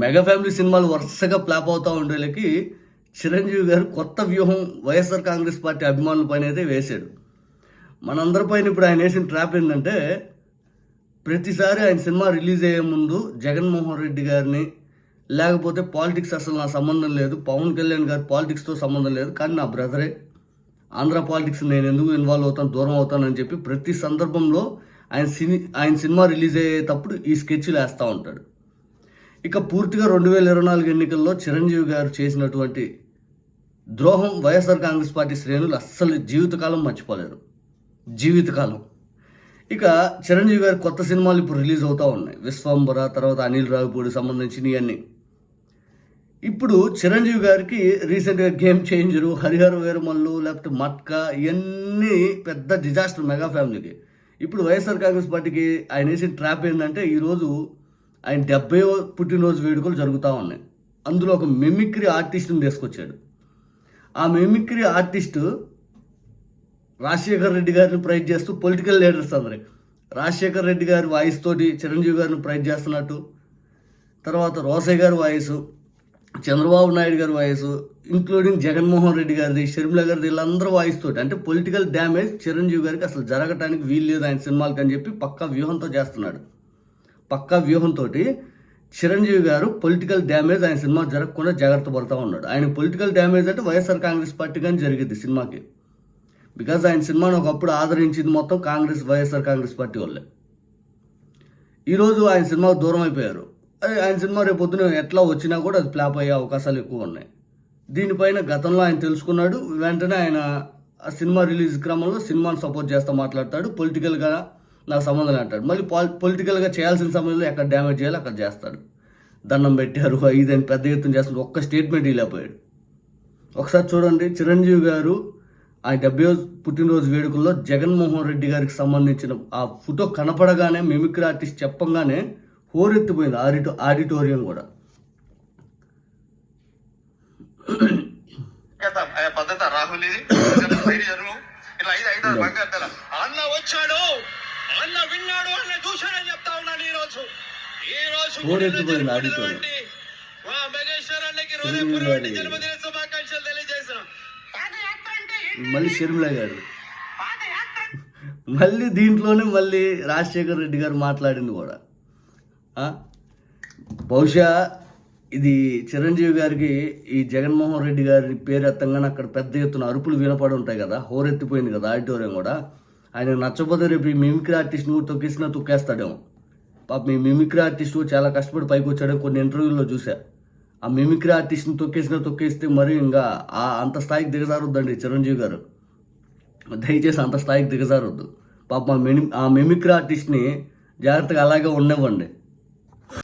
Mega family సినిమాలు వరుసగా flop అవుతూ ఉండేళ్ళకి చిరంజీవి గారు కొత్త వ్యూహం వైఎస్ఆర్ కాంగ్రెస్ పార్టీ అభిమానుల పైన అయితే వేశాడు. మనందరిపైన ఇప్పుడు ఆయన వేసిన ట్రాప్ ఏంటంటే ప్రతిసారి ఆయన సినిమా రిలీజ్ అయ్యే ముందు జగన్మోహన్ రెడ్డి గారిని లేకపోతే పాలిటిక్స్ అసలు నా సంబంధం లేదు పవన్ కళ్యాణ్ గారి పాలిటిక్స్తో సంబంధం లేదు కానీ నా బ్రదరే ఆంధ్ర పాలిటిక్స్ నేను ఎందుకు ఇన్వాల్వ్ అవుతాను దూరం అవుతానని చెప్పి ప్రతి సందర్భంలో ఆయన సినీ ఆయన సినిమా రిలీజ్ అయ్యేటప్పుడు ఈ స్కెచ్లు వేస్తూ ఉంటాడు. ఇక పూర్తిగా రెండు వేల ఇరవై నాలుగు ఎన్నికల్లో చిరంజీవి గారు చేసినటువంటి ద్రోహం వైఎస్ఆర్ కాంగ్రెస్ పార్టీ శ్రేణులు అస్సలు జీవితకాలం మర్చిపోలేరు జీవితకాలం. ఇక చిరంజీవి గారి కొత్త సినిమాలు ఇప్పుడు రిలీజ్ అవుతూ ఉన్నాయి. విశ్వంబర తర్వాత అనిల్ రావిపూడి సంబంధించినవి అన్నీ. ఇప్పుడు చిరంజీవి గారికి రీసెంట్గా గేమ్ చేంజరు హరిహర వీరమల్లు లేకపోతే మట్కా ఇవన్నీ పెద్ద డిజాస్టర్ మెగా ఫ్యామిలీకి. ఇప్పుడు వైఎస్ఆర్ కాంగ్రెస్ పార్టీకి ఆయన వేసిన ట్రాప్ ఏంటంటే ఈరోజు ఆయన డెబ్బై పుట్టినరోజు వేడుకలు జరుగుతూ ఉన్నాయి. అందులో ఒక మిమిక్రీ ఆర్టిస్ట్ని తీసుకొచ్చాడు. ఆ మిమిక్రీ ఆర్టిస్టు రాజశేఖర్ రెడ్డి గారిని ప్రైజ్ చేస్తూ పొలిటికల్ లీడర్స్ అందరి. రాజశేఖర్ రెడ్డి గారి వాయిస్ తోటి చిరంజీవి గారిని ప్రైజ్ చేస్తున్నట్టు తర్వాత రోసయ్య గారి వాయిస్ చంద్రబాబు నాయుడు గారి వాయిస్ ఇంక్లూడింగ్ జగన్మోహన్ రెడ్డి గారిది షర్మిల గారిది వీళ్ళందరూ వాయిస్ తోటి. అంటే పొలిటికల్ డ్యామేజ్ చిరంజీవి గారికి అసలు జరగటానికి వీలు లేదు ఆయన సినిమాలకి అని చెప్పి పక్కా వ్యూహంతో చేస్తున్నాడు. పక్కా వ్యూహంతో చిరంజీవి గారు పొలిటికల్ డ్యామేజ్ ఆయన సినిమా జరగకుండా జాగ్రత్త పడుతూ ఉన్నాడు. ఆయన పొలిటికల్ డ్యామేజ్ అంటే వైఎస్ఆర్ కాంగ్రెస్ పార్టీ కానీ జరిగింది సినిమాకి. బికాజ్ ఆయన సినిమాను ఒకప్పుడు ఆదరించింది మొత్తం కాంగ్రెస్ వైఎస్ఆర్ కాంగ్రెస్ పార్టీ వాళ్ళే ఈరోజు ఆయన సినిమా దూరం అయిపోయారు. అదే ఆయన సినిమా రేపు పొద్దున ఎట్లా వచ్చినా కూడా అది ఫ్లాప్ అయ్యే అవకాశాలు ఎక్కువ ఉన్నాయి. దీనిపైన గతంలో ఆయన తెలుసుకున్నాడు. వెంటనే ఆయన ఆ సినిమా రిలీజ్ క్రమంలో సినిమాను సపోర్ట్ చేస్తూ మాట్లాడతాడు. పొలిటికల్గా నాకు సంబంధం అంటాడు. మళ్ళీ పాల్ పొలిటికల్గా చేయాల్సిన సమయంలో ఎక్కడ డ్యామేజ్ చేయాలో అక్కడ చేస్తాడు. దండం పెట్టారు ఇదని పెద్ద ఎత్తున చేస్తాడు ఒక్క స్టేట్మెంట్ ఇలాపోయాడు ఒకసారి చూడండి చిరంజీవి గారు ఆ డెబ్బై పుట్టినరోజు వేడుకల్లో జగన్మోహన్ రెడ్డి గారికి సంబంధించిన ఆ ఫోటో కనపడగానే మిమిక్రీ ఆర్టిస్ట్ చెప్పంగానే హోరెత్తిపోయింది ఆడిటో ఆడిటోరియం కూడా. పద్ధత? రాహుల్ ఇది? ఇలా ఐదు ఐదు బాగా అంటారా అన్న వచ్చాడు! అన్న విన్నాడు అన్న చూశాడని చెప్తా ఉన్నాను ఈ రోజు ఈ రోజు మా మెగేశ్వర్ అన్నకి హృదయపూర్వక జన్మదిన శుభాకాంక్షలు తెలియజేసిన? మళ్ళీ షర్మిల గారు. మళ్ళీ దీంట్లోనే మళ్ళీ రాజశేఖర్ రెడ్డి గారు మాట్లాడింది కూడా? బహుశా ఇది చిరంజీవి గారికి ఈ జగన్మోహన్ రెడ్డి గారి పేరు ఎత్తంగానే అక్కడ పెద్ద ఎత్తున అరుపులు వినపడి ఉంటాయి కదా హోరెత్తిపోయింది కదా ఆడిటోరియం కూడా. ఆయన నచ్చపోతే రేపు ఈ మిమిక్రీ ఆర్టిస్ట్ని కూడా తొక్కేసినా తొక్కేస్తాడేమో. పాప మీ మిమిక్రీ ఆర్టిస్ట్ చాలా కష్టపడి పైకి వచ్చాడో కొన్ని ఇంటర్వ్యూల్లో చూసా ఆ మిమిక్రీ ఆర్టిస్ట్ని తొక్కేసినా తొక్కేస్తే మరి ఇంకా ఆ అంత స్థాయికి దిగజారొద్దండి చిరంజీవి గారు. దయచేసి అంత స్థాయికి దిగజారొద్దు. పాప ఆ మెమి ఆ మిమిక్రీ ఆర్టిస్ట్ని జాగ్రత్తగా అలాగే ఉండనివ్వండి.